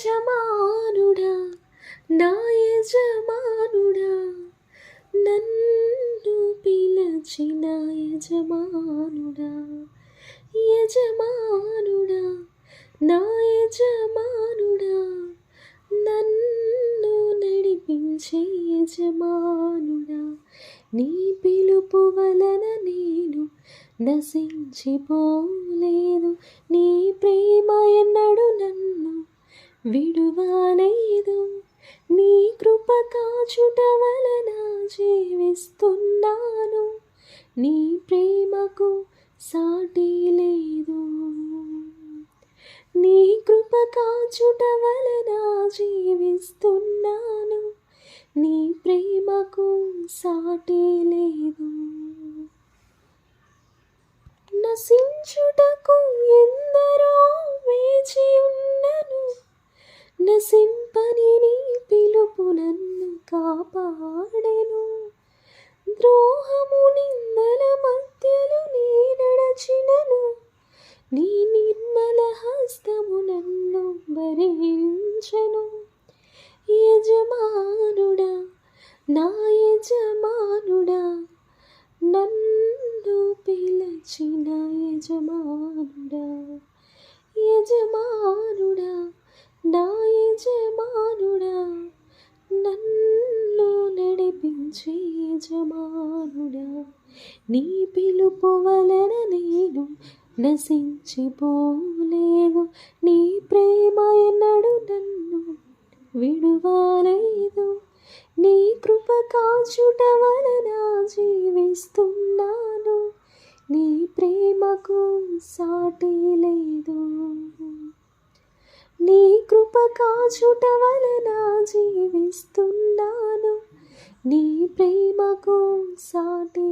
యజమానుడా నా యజమానుడా నన్ను పిలచిన యజమానుడా యజమానుడా నా యజమానుడా నన్ను నడిపించే యజమానుడా నీ పిలుపు వలన నేను నశించిపోలేదు. విడువలేదు నీ కృప కాచుట వలన జీవిస్తున్నాను. నీ ప్రేమకు సాటి లేదు. నీ కృప కాచుట వలన జీవిస్తున్నాను. నీ ప్రేమకు సాటి లేదు. నశించుటకు ఎందరో వేచి ఉన్న నశింపని నీ పిలుపు నన్ను కాపాడెను. ద్రోహము నిందల మధ్యలు నీ నడచినను. నీ నిర్మల హస్తము నన్ను భరించెను యజమానుడా నా యజమానుడా నన్ను పిలచిన యజమానుడా. యజమా నడిపించే యజమానుడా నీ పిలుపు వలన నేను నశించిపోలేదు. నీ ప్రేమ ఎన్నడు నన్ను విడువలేదు. నీ కృప కాచుట వలన జీవిస్తున్నాను. నీ ప్రేమకు సాటి లేదు. నీ కృప కాచుట వలన నీ ప్రేమకు సాటి